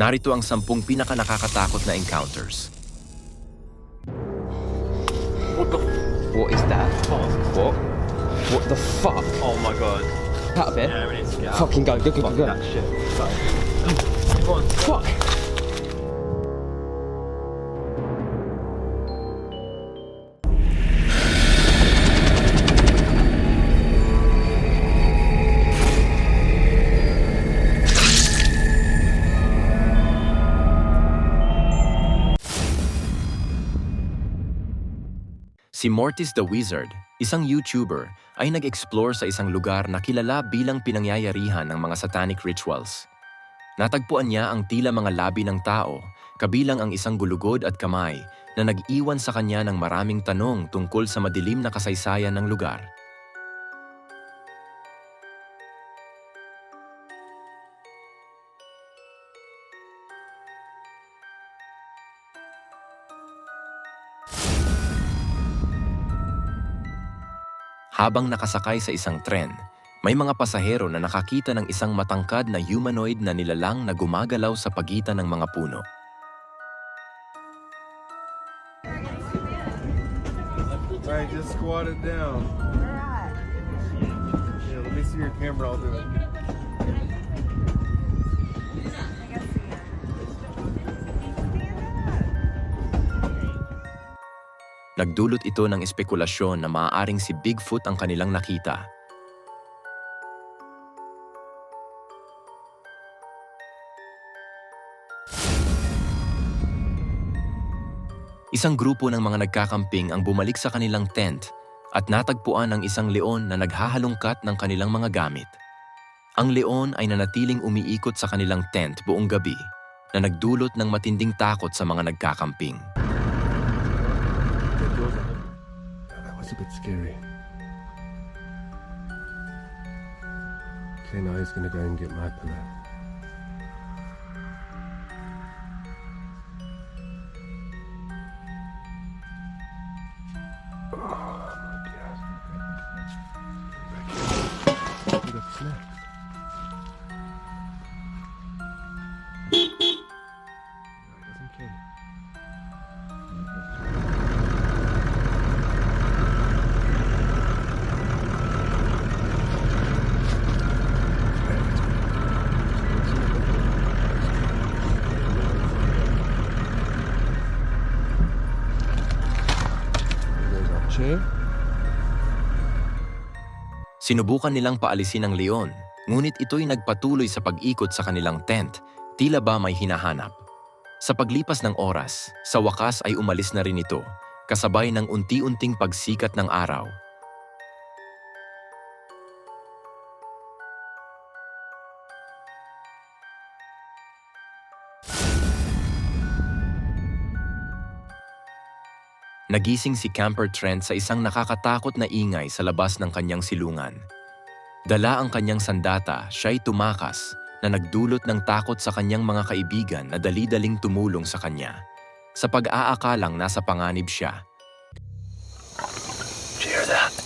Narito ang sampung pinakanakakatakot na encounters. What the? What is that? Oh, What? What the fuck? oh my god. Out of it. Yeah, we need to get out. Fucking go, go, go, Fuck go. that shit. Go. Come on. Fuck. Si Mortis the Wizard, isang YouTuber, ay nag-explore sa isang lugar na kilala bilang pinangyayarihan ng mga satanic rituals. Natagpuan niya ang tila mga labi ng tao, kabilang ang isang gulugod at kamay na nag-iwan sa kanya ng maraming tanong tungkol sa madilim na kasaysayan ng lugar. Habang nakasakay sa isang tren, may mga pasahero na nakakita ng isang matangkad na humanoid na nilalang na gumagalaw sa pagitan ng mga puno. Alright, just squat it down. Yeah, let me see your camera, I'll do it. Nagdulot ito ng espekulasyon na maaaring si Bigfoot ang kanilang nakita. Isang grupo ng mga nagkakamping ang bumalik sa kanilang tent at natagpuan ang isang leon na naghahalongkat ng kanilang mga gamit. Ang leon ay nanatiling umiikot sa kanilang tent buong gabi na nagdulot ng matinding takot sa mga nagkakamping. A bit scary. Okay, now he's gonna go and get my pillow. Sinubukan nilang paalisin ang leon, ngunit ito'y nagpatuloy sa pag-ikot sa kanilang tent, tila ba may hinahanap. Sa paglipas ng oras, sa wakas ay umalis na rin ito, kasabay ng unti-unting pagsikat ng araw. Nagising si Camper Trent sa isang nakakatakot na ingay sa labas ng kanyang silungan. Dala ang kanyang sandata, siya'y tumakas na nagdulot ng takot sa kanyang mga kaibigan na dali-daling tumulong sa kanya. Sa pag-aakalang nasa panganib siya, Did you hear that?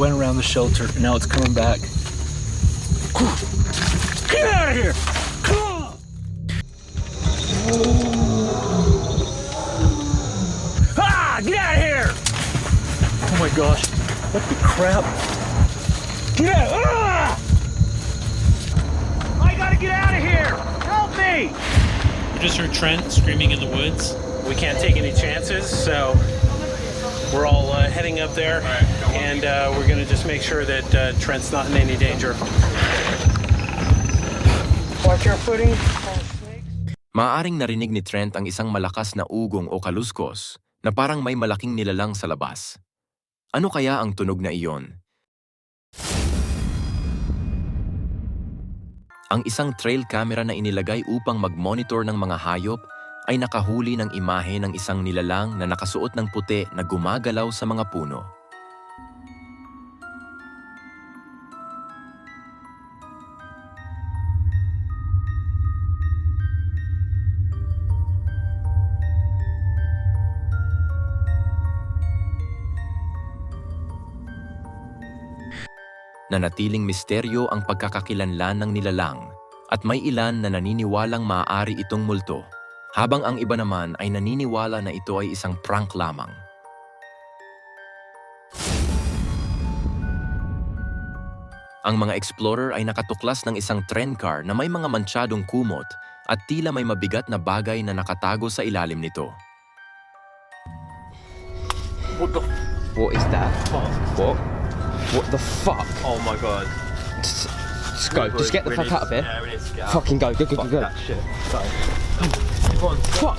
Went around the shelter, and now it's coming back. Get out of here! Come on! Ah! Get out of here! Oh my gosh! What the crap? Get out! Ah! I gotta get out of here! Help me! We just heard Trent screaming in the woods. we can't take any chances, so we're all uh, heading up there, and uh, we're going to just make sure that uh, Trent's not in any danger. Watch your footing. Maaaring narinig ni Trent ang isang malakas na ugong o kaluskos na parang may malaking nilalang sa labas. Ano kaya ang tunog na iyon? Ang isang trail camera na inilagay upang mag-monitor ng mga hayop ay nakahuli ng imahe ng isang nilalang na nakasuot ng puti na gumagalaw sa mga puno. Nanatiling misteryo ang pagkakakilanlan ng nilalang at may ilan na naniniwalang maaari itong multo, habang ang iba naman ay naniniwala na ito ay isang prank lamang. Ang mga explorer ay nakatuklas ng isang train car na may mga mansyadong kumot at tila may mabigat na bagay na nakatago sa ilalim nito. What is that? What? What the fuck? Oh my god. Just, just go. Just get the fuck out of here. Yeah. Fucking go. Go, go, go, Fuck go. that shit. So, come on. Fuck!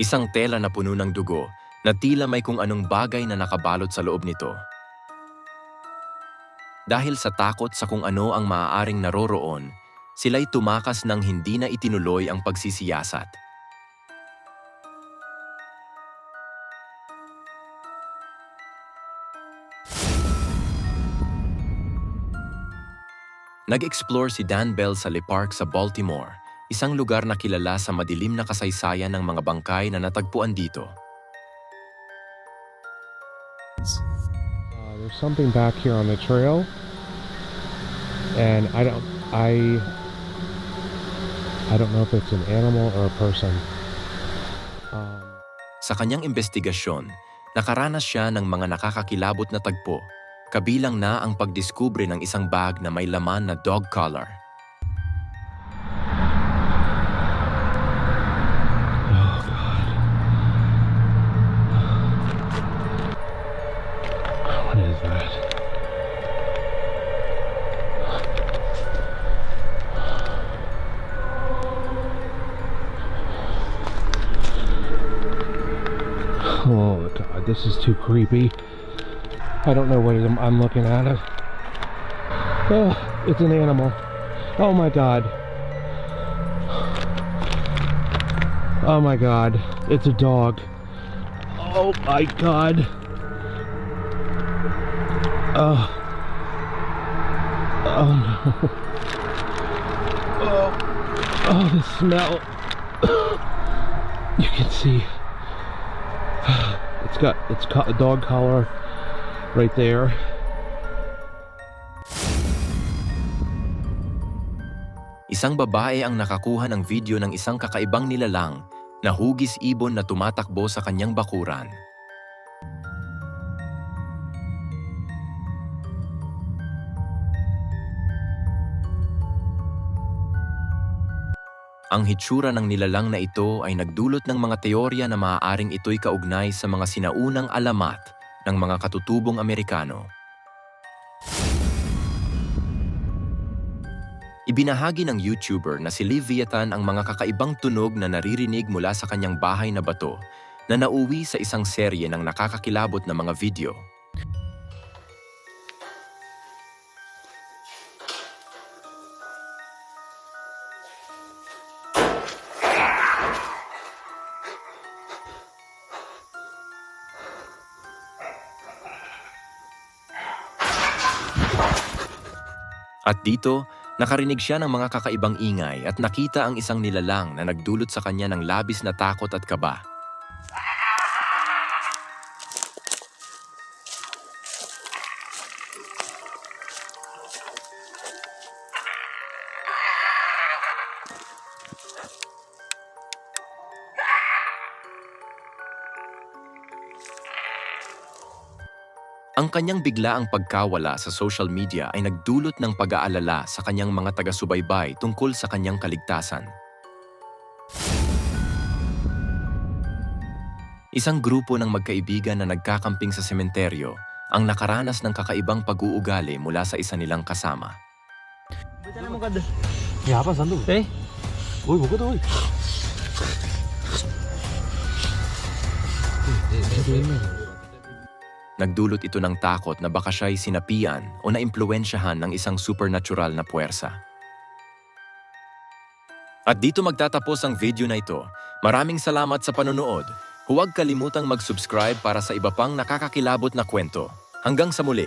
Isang tela na puno ng dugo na tila may kung anong bagay na nakabalot sa loob nito. Dahil sa takot sa kung ano ang maaaring naroroon, sila'y tumakas ng hindi na itinuloy ang pagsisiyasat. Nag-explore si Dan Bell sa Le Park sa Baltimore, isang lugar na kilala sa madilim na kasaysayan ng mga bangkay na natagpuan dito. Uh, there's something back here on the trail, and I don't, I, I don't know if it's an animal or a person. Um, Sa kanyang investigasyon, nakaranas siya ng mga nakakakilabot na tagpo, kabilang na ang pagdiskubre ng isang bag na may laman na dog collar. This is too creepy. I don't know what I'm, I'm looking at. It. Oh, it's an animal. Oh my god. Oh my god, it's a dog. Oh my god. Oh. Oh no. Oh. Oh, the smell. you can see. Got it's dog collar right there. Isang babae ang nakakuha ng video ng isang kakaibang nilalang na hugis ibon na tumatakbo sa kanyang bakuran. Ang hitsura ng nilalang na ito ay nagdulot ng mga teorya na maaaring ito'y kaugnay sa mga sinaunang alamat ng mga katutubong Amerikano. Ibinahagi ng YouTuber na si Liv ang mga kakaibang tunog na naririnig mula sa kanyang bahay na bato na nauwi sa isang serye ng nakakakilabot na mga video. At dito, nakarinig siya ng mga kakaibang ingay at nakita ang isang nilalang na nagdulot sa kanya ng labis na takot at kaba. Ang kanyang biglaang pagkawala sa social media ay nagdulot ng pag-aalala sa kanyang mga taga-subaybay tungkol sa kanyang kaligtasan. Isang grupo ng magkaibigan na nagkakamping sa sementeryo ang nakaranas ng kakaibang pag-uugali mula sa isa nilang kasama. Nagdulot ito ng takot na baka siya'y sinapian o naimpluensyahan ng isang supernatural na puwersa. At dito magtatapos ang video na ito. Maraming salamat sa panonood. Huwag kalimutang mag-subscribe para sa iba pang nakakakilabot na kwento. Hanggang sa muli.